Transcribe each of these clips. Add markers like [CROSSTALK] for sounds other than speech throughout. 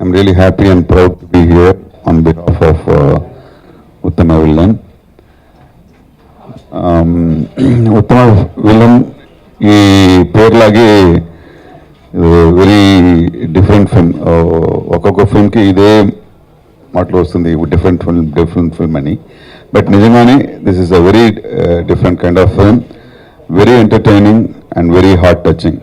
I'm really happy and proud to be here on behalf of uh, Uttama Villan. Um, [CLEARS THROAT] ఉత్తమ villain ఈ పేరులాగే very different film ఒక్కొక్క ఫిల్మ్కి ఇదే మాటలు వస్తుంది డిఫరెంట్ ఫిల్మ్ డిఫరెంట్ ఫిల్మ్ అని. బట్ నిజంగానే this is a very different kind of film very entertaining and very heart touching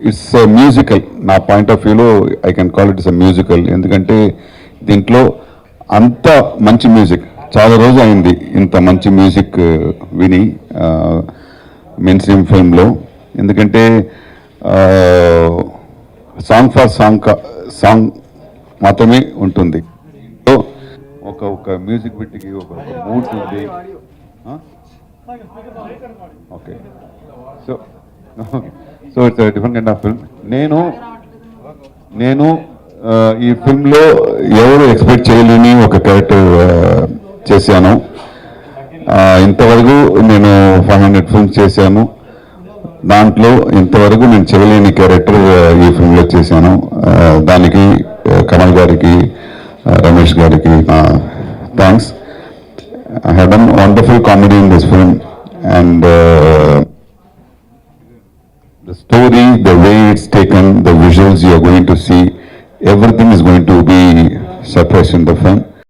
it's musical నా పాయింట్ ఆఫ్ వ్యూలో I can call it is a musical ఎందుకంటే దీంట్లో అంత మంచి మ్యూజిక్ చాలా రోజు అయింది ఇంత మంచి మ్యూజిక్ విని మెయిన్ స్ట్రీమ్ ఫిల్మ్లో ఎందుకంటే సాంగ్ ఫర్ సాంగ్ సాంగ్ మాత్రమే ఉంటుంది. సో ఒక ఒక మ్యూజిక్ బిట్కి ఒక ఒక మూడ్ ఉంది. Okay so so it's different kind of film నేను నేను ఈ ఫిల్మ్లో ఎవరు ఎక్స్పెక్ట్ చేయలేని ఒక క్యారెక్టర్ చేశాను. ఇంతవరకు నేను ఫైవ్ హండ్రెడ్ ఫిల్మ్స్ చేశాను. దాంట్లో ఇంతవరకు నేను చేయలేని క్యారెక్టర్ ఈ ఫిల్మ్లో చేశాను. దానికి కమల్ గారికి రమేష్ గారికి thanks I have done wonderful comedy in this film and story, the way it's taken, the visuals you are going to see, everything is going to be surprised in the film.